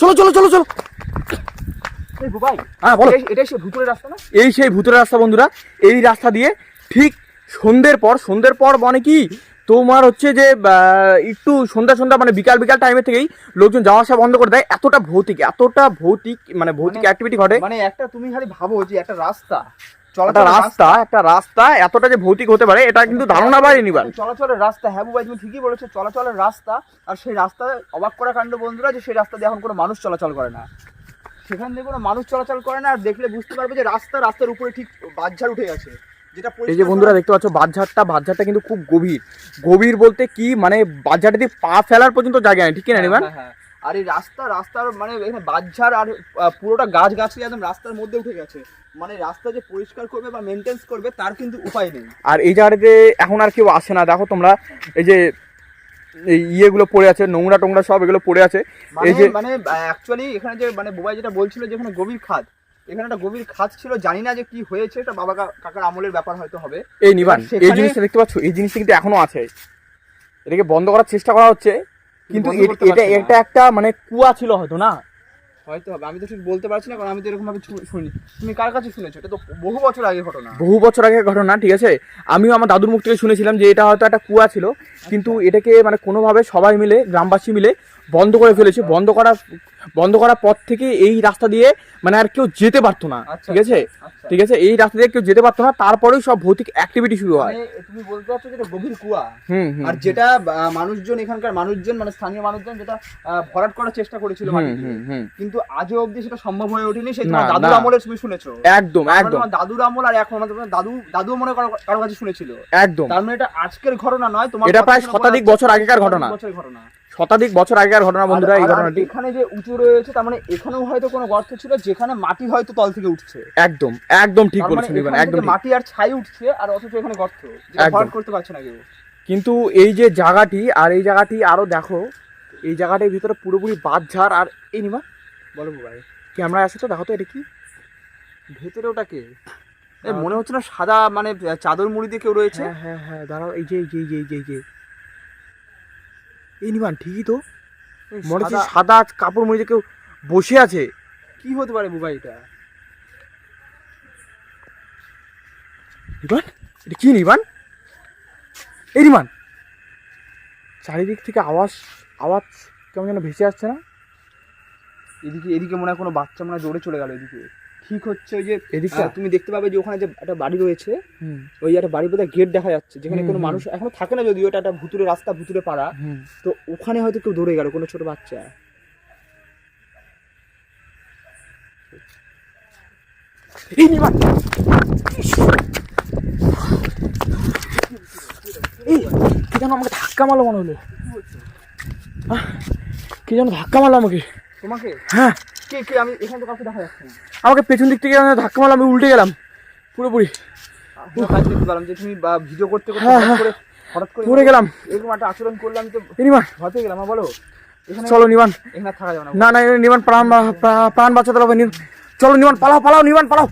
চলো চলো চলো চলো। এই হ্যাঁ বলো। এটাই- এটাই সে ভুতুরের রাস্তা না? এই সেই ভূতের রাস্তা বন্ধুরা। এই রাস্তা দিয়ে ঠিক সন্ধ্যের পর সন্ধ্যের পর মানে কি? তোমার হচ্ছে যে একটু সন্ধ্যা সন্ধ্যা মানে বিকাল বিকাল টাইমের থেকেই লোকজন যাওয়া আসা বন্ধ করে দেয়। এতটা ভৌতিক এতটা ভৌতিক মানে ভৌতিক মানে- অ্যাক্টিভিটি ঘটে। মানে একটা তুমি খালি ভাবো যে একটা রাস্তা। একটা রাস্তা একটা রাস্তা এতটা যে ভৌতিক হতে পারে এটা কিন্তু ধারণা বাইরে নিবার চলাচলের রাস্তা হ্যাঁ বুবাই তুমি ঠিকই বলেছ চলাচলের রাস্তা আর সেই রাস্তায় অবাক করা কাণ্ড বন্ধুরা যে সেই রাস্তা দিয়ে এখন কোনো মানুষ চলাচল করে না। সেখান দিয়ে কোনো মানুষ চলাচল করে না আর দেখলে বুঝতে পারবে যে রাস্তা রাস্তার উপরে ঠিক বাজার উঠে গেছে। যেটা এই যে বন্ধুরা দেখতে পাচ্ছ বাজারটা বাজারটা কিন্তু খুব গভীর। গভীর বলতে কি মানে বাজারটা দিয়ে পা ফেলার পর্যন্ত জায়গা নেই ঠিক না নিবান হ্যাঁ, হ্যাঁ, হ্যাঁ। আর এই রাস্তা রাস্তার মানে এখানে বাজার আর পুরোটা গাছ গাছলি একদম রাস্তার মধ্যে উঠে গেছে। মানে রাস্তা যে পরিষ্কার করবে বা মেনটেন্স করবে তার কিন্তু উপায় নেই। আর এই জায়গাটাতে এখন আর কেউ আসে না। দেখো তোমরা এই যে এই ইয়েগুলো পড়ে আছে নোংরা টোংরা সব এগুলো পড়ে আছে। মানে এই যে মানে অ্যাকচুয়ালি এখানে যে মানে বুবাই যেটা বলছিল যে এখানে গভীর খাদ এখানে একটা গভীর খাদ ছিল জানি না যে কি হয়েছে এটা বাবা কাকার আমলের ব্যাপার হয়তো হবে। এই নিবান এই জিনিসটা দেখতে পাচ্ছ এই জিনিসটা কিন্তু এখনও আছে। এটাকে বন্ধ করার চেষ্টা করা হচ্ছে। কিন্তু এটা এটা একটা মানে কুয়া ছিল হয়তো না? হয়তো হবে আমি তো ঠিক বলতে পারছি না কারণ আমি তো এরকম ভাবে শুনি তুমি কার কাছে শুনেছো? এটা তো বহু বছর আগে ঘটনা। বহু বছর আগের ঘটনা ঠিক আছে? আমিও আমার দাদুর মুখ থেকে শুনেছিলাম যে এটা হয়তো একটা কুয়া ছিল। কিন্তু এটাকে মানে কোনোভাবে সবাই মিলে গ্রামবাসী মিলে বন্ধ করে ফেলেছে। বন্ধ করা বন্ধ করার পর থেকে এই রাস্তা দিয়ে মানে আর কেউ যেতে পারতো না আচ্ছা, ঠিক আছে? আচ্ছা। ঠিক আছে? এই রাস্তা দিয়ে কেউ যেতে পারতো না তারপরেই সব ভৌতিক অ্যাক্টিভিটি শুরু হয়। মানে তুমি বলতে চাচ্ছ যে এটা গভীর কুয়া। আর যেটা মানুষজন এখানকার মানুষজন মানে স্থানীয় মানুষজন যেটা ভরাট করার চেষ্টা করেছিল কিন্তু আজও অবধি সেটা সম্ভব হয়ে ওঠেনি সেই তোমার দাদুর। আমলে তুমি শুনেছো? একদম মানে একদম। দাদুর আমল আর এখন আমাদের তোমার দাদু মনে করো কারও কাছে শুনেছিল। একদম। তার মানে এটা আজকের ঘটনা নয় তোমার এটা প্রায় শতাধিক বছর আগেকার ঘটনা। বছরের ঘটনা। শতাধিক বছর আগেকার ঘটনা বন্ধুরা আর- এই ঘটনাটি এখানে যে উঁচু রয়েছে তার মানে এখানেও হয়তো কোনো গর্ত ছিল যেখানে মাটি হয়তো তল থেকে উঠছে। একদম একদম ঠিক মানে বলেছেন ইভান একদম মাটি আর ছাই উঠছে আর অথচ এখানে গর্ত যেটা করতে পারছে না কেউ। কিন্তু এই যে জায়গাটি আর এই জায়গাটি আরও দেখো এই জায়গাটির ভিতরে পুরোপুরি বাঁধঝাড় আর এই নিমা। বলো ভাই। ক্যামেরা আসে তো দেখো তো এটা কি। ভেতরে ওটাকে এ, মনে হচ্ছে না সাদা মানে চাদর মুড়ি দিয়ে কেউ রয়েছে। হ্যাঁ হ্যাঁ হ্যাঁ দাঁড়াও এই যে এই যে এই যে এই যে। এই নিবান ঠিকই তো। মনে হচ্ছে সাদা- কাপড় মরে কেউ বসে আছে। কি হতে পারে মোবাইলটা? নিবান? এটা কি নিবান? এই নিবান। চারিদিক থেকে আওয়াজ আওয়াজ কেমন যেন ভেসে আসছে না? এদিকে এদিকে মনে হয় কোনো বাচ্চা মনে হয় দৌড়ে চলে গেল এদিকে। ঠিক হচ্ছে ওই যে এদিকটা? আহ, তুমি দেখতে পাবে যে ওখানে যে একটা বাড়ি রয়েছে হুম। ওই একটা বাড়ির বোধহয় গেট দেখা যাচ্ছে যেখানে কোনো মানুষ এখনও থাকে না যদিও এটা একটা ভুতুরে রাস্তা ভুতুরে পাড়া। তো ওখানে হয়তো কেউ দৌড়ে গেল কোনো ছোট বাচ্চা। এই কে যেন আমাকে ধাক্কা মারলো মনে হলো। কে যেন ধাক্কা মারলো আমাকে। তোমাকে? হ্যাঁ। কে কে? আমি এখানে তো কাউকে দেখা যাচ্ছে না। আমাকে পেছন দিক থেকে ধাক্কা মারলাম আমি উল্টে গেলাম পুরোপুরি। কাজ দেখতে পারলাম যে তুমি ভিডিও করতে করতে হ্যাঁ, হঠাৎ হ্যাঁ। করে হঠাৎ করে পড়ে গেলাম। এরকম একটা আচরণ করলাম তো নিমান নিবান গেলাম বলো। চলো নিমান এখানে থাকা যাবে না না না নিমান প্রাণ প্রাণ বাঁচাতে হবে চলো নিমান পালাও পালাও নিমান পালাও।